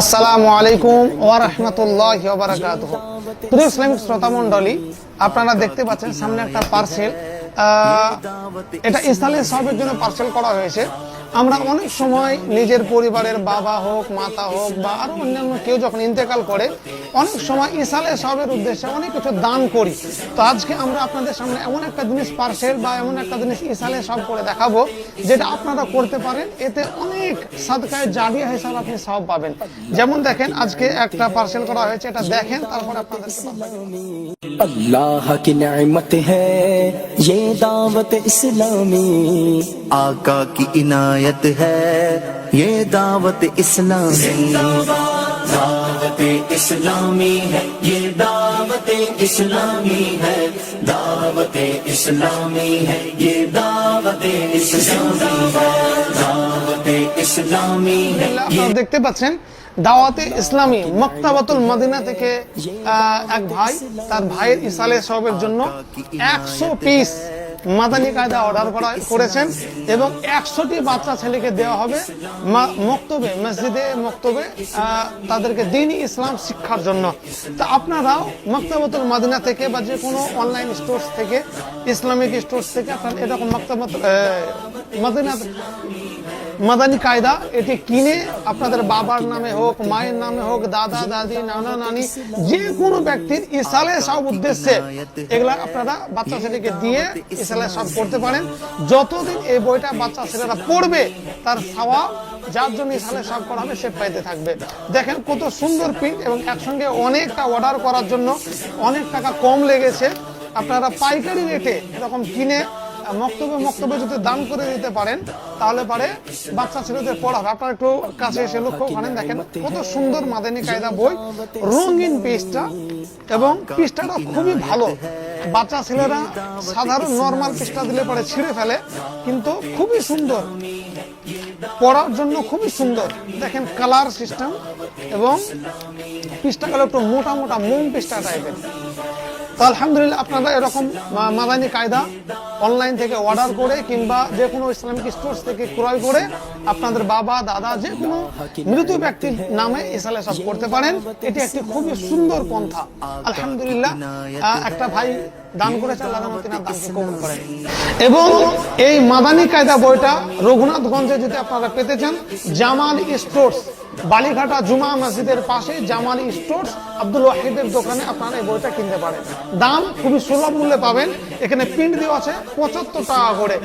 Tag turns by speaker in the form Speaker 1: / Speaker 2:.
Speaker 1: আসসালামু আলাইকুম ওয়া রাহমাতুল্লাহি ওয়া বারাকাতুহু। প্রিয় ইসলামিক শ্রোতা মণ্ডলী, আপনারা দেখতে পাচ্ছেন সামনে একটা পার্সেল এটা ইসলামের সাহেবের জন্য পার্সেল করা হয়েছে। আমরা অনেক সময় নিজের পরিবারের বাবা হোক মাতা হোক বা আরো অন্যান্য কেউ যখন ইন্তেকাল করে অনেক সময় ইসালে সাহেবের উদ্দেশ্যে অনেক কিছু দান করি তো আজকে আমরা আপনাদের সামনে এমন একটা জিনিস পার্সেল বা এমন একটা জিনিস ইসালে সব করে দেখাবো যেটা আপনারা করতে পারেন এতে অনেক সাদকায় জারিয়া হিসাবে আপনি সব পাবেন যেমন দেখেন আজকে একটা পার্সেল করা হয়েছে এটা দেখেন তারপর আপনাদেরকে পাঠাবো।
Speaker 2: अल्लाह की नेमत है ये दावत इस्लामी
Speaker 3: आका की इनायत है ये दावत इस्लामी
Speaker 2: दावत इस्लामी है ये दावत इस्लामी है दावत इस्लामी है ये दावत इस्लामी है दावत इस्लामी है
Speaker 1: আপনারা দেখতে পাচ্ছেন দাওয়াতে ইসলামী মক্তাবাতুল মদিনা থেকে আহ, এক ভাই তার ভাইয়ের ইসালে সবের জন্য একশো পিস মাদানী কায়দা অর্ডার করা করেছেন এবং একশোটি বাচ্চা ছেলেকে দেওয়া হবে মক্তবে মসজিদে মক্তবে তাদেরকে দিন ইসলাম শিক্ষার জন্য। তা আপনারাও মক্তাবতুল মাদিনা থেকে বা যে কোনো অনলাইন স্টোর্স থেকে ইসলামিক স্টোর্স থেকে আপনারা এরকম মক্তাবত মদিনা মাদানী কায়দা, এটি কিনে আপনাদের বাবার নামে হোক, মায়ের নামে হোক, দাদা, দাদি, নানা, নানি, যে কোনো ব্যক্তির ইসালে সব উদ্দেশ্যে এগুলা আপনারা বাচ্চা ছেলেকে দিয়ে ইসালে সব করতে পারেন। যতদিন এই বইটা বাচ্চা ছেলেরা পড়বে, তার সাওয়া যার জন্য ইসালে সব করা হবে, সে পাইতে থাকবে। দেখেন কত সুন্দর প্রিন্ট এবং একসঙ্গে অনেকটা অর্ডার করার জন্য অনেক টাকা কম লেগেছে। আপনারা পাইকারি রেটে এরকম কিনে মক্তব্য মক্তব্য যদি দান করে দিতে পারেন, তাহলে পারে বাচ্চা ছেলেদের পড়াবে আপনারা একটু কাছে এসে লক্ষ্য করেন, দেখেন কত সুন্দর মাদানী কায়দা বই, রঙিন পিসটা এবং পিসটাটা খুবই ভালো। বাচ্চা ছেলেরা সাধারণ নর্মাল পিসটা দিলে পরে ছিঁড়ে ফেলে, কিন্তু খুবই সুন্দর। পড়ার জন্য খুবই সুন্দর। দেখেন কালার সিস্টেম এবং পিসটা গেল একটু মোটা মোটা মোম পিসটা টাইপের তো আলহামদুলিল্লাহ আপনারা এরকম মাদানী কায়দা অনলাইন থেকে অর্ডার করে কিংবা যে কোনো ইসলামিক স্টোর্স থেকে ক্রয় করে আপনাদের বাবা, দাদা যে কোনো মৃত ব্যক্তির নামে ইসালে সব করতে পারেন। এটি একটি খুবই সুন্দর পন্থা। আলহামদুলিল্লাহ একটা ভাই দান করেছে, আল্লাহ তিনার দানকে কবুল করেন। এবং এই মাদানী কায়দা বইটা রঘুনাথগঞ্জে যদি আপনারা পেতে চান, জামাল স্টোর্স, বালিঘাটা জুমা মসজিদের পাশে জামাল স্টোর্স, আব্দুল ওয়াহিদের দোকানে আপনারা এই বইটা কিনতে পারেন। দাম খুবই সুলভ মূল্যে পাবেন। এখানে প্রিন্ট দেওয়া আছে もうちょっとさこれ。